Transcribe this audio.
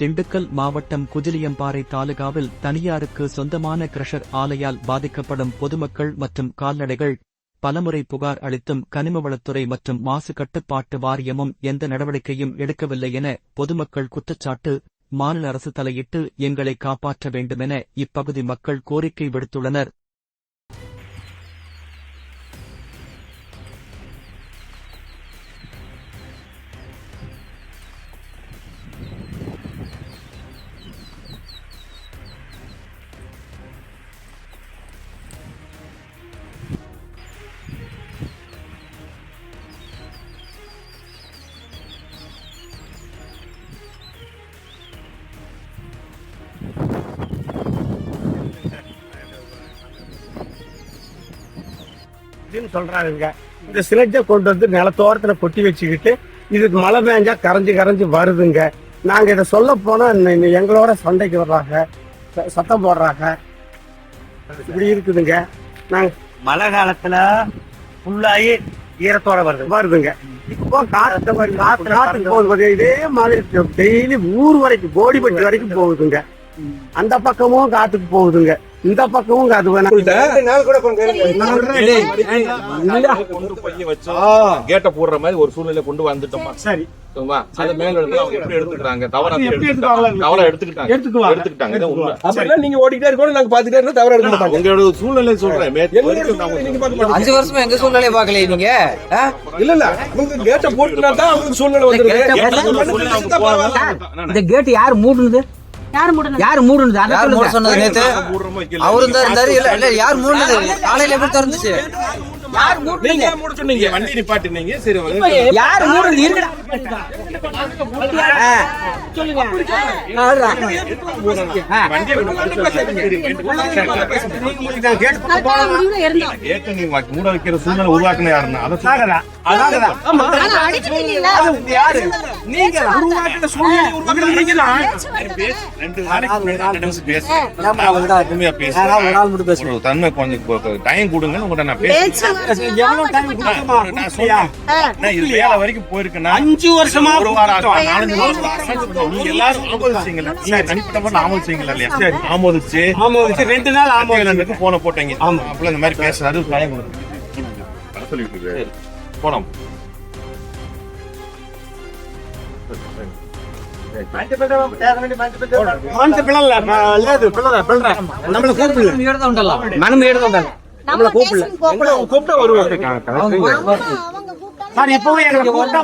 திண்டுக்கல் மாவட்டம் குதிலியம்பாறை தாலுகாவில் தனியாருக்கு சொந்தமான கிரஷர் ஆலையால் பாதிக்கப்படும் பொதுமக்கள் மற்றும் கால்நடைகள் பலமுறை புகார் அளித்தும் கனிமவளத்துறை மற்றும் மாசு கட்டுப்பாட்டு வாரியமும் எந்த நடவடிக்கையும் எடுக்கவில்லை என பொதுமக்கள் குற்றச்சாட்டு மாநில அரசு தலையிட்டு எங்களை காப்பாற்ற வேண்டுமென இப்பகுதி மக்கள் கோரிக்கை விடுத்துள்ளனர். அப்படின்னு சொல்றாங்க இந்த சிலஜை கொண்டு வந்து நிலத்தோரத்துல கொட்டி வச்சுக்கிட்டு இதுக்கு மழை பெஞ்சா கரைஞ்சு கரைஞ்சு வருதுங்க. நாங்க இதை சொல்ல போனா எங்களோட சண்டைக்கு வர்றாங்க. சத்தம் போடுறாங்க. இப்படி இருக்குதுங்க. நாங்க மழை காலத்துல ஃபுல்லாகி ஈரத்தோட வருது. வருதுங்க. இப்போ காத்து காத்துக்கு போகுது இதே மாதிரி டெய்லி ஊர் வரைக்கும் கோடிப்பட்டி வரைக்கும் போகுதுங்க. அந்த பக்கமும் காத்துக்கு போகுதுங்க. இந்த பக்கமும் வேணாம் வச்சு கேட்ட போடுற மாதிரி ஒரு சூழ்நிலை கொண்டு வந்துட்டோமா? சரி? அது அது உங்களோட சூழ்நிலை சொல்றேன். அஞ்சு வருஷமா எங்க சூழ்நிலையை பாக்கலையே நீங்க? இல்ல இல்ல. கேட்ட போட்டுனா தான் சூழ்நிலை கேட்ட கேட்ட. இந்த கேட் யார் மூடுனது? யார் மூடணும் யார் அதை யார் மூட சொல்லுங்க சொன்னது நேத்து. அவரும் தான் இருந்தாரு. இல்ல இல்ல யார் மூடுனது? காலையில எப்படி திறந்துச்சு? நீங்க ஏன் மூட சொன்னீங்க? நீங்க வண்டி நிப்பாட்டினீங்க. சரி வந்து யார் மூடுனது? இருக்குடா மூட வைக்கிற சூழ்நிலை உருவாக்குன யாருன்னா அதை ரெண்டு பேசுறேன். நான் உங்கள்ட்ட உண்மையா பேசுறேன். ஒரு தன்மை கொஞ்சம் டைம் கொடுங்க உங்கள்ட்ட நான் பேசுறேன். வரைக்கும் போயிருக்கேன்னா அஞ்சு வருஷமா ஒரு வாரம். நாலஞ்சு. நீங்க எல்லாரும் ஆமோதிச்சீங்கல்ல? நீங்க தனிப்பட்ட ஆமோதிச்சீங்களா இல்லையா? ஆமோதிச்சு. ஆமாம் ரெண்டு நாள் ஆமோதிச்சு. போன போட்டீங்க. அப்பல இந்த மாதிரி பேசுறாரு பயம் கொடுங்க சொல்லிட்டு. போனோம் మంచి పిల్లల లేదు పిల్లల పిల్లల நம்மள கூப்பிடல நம்ம எடுத்தா உண்டலாம் மனம் ஏடுதான் நம்ம பேசணும் போகக்கூடாது கூப்பிட்டா வருவாங்க ஆமா, அவங்க கூப்பிட்டா சார் எப்பவும் எங்களை கூப்பிட்டா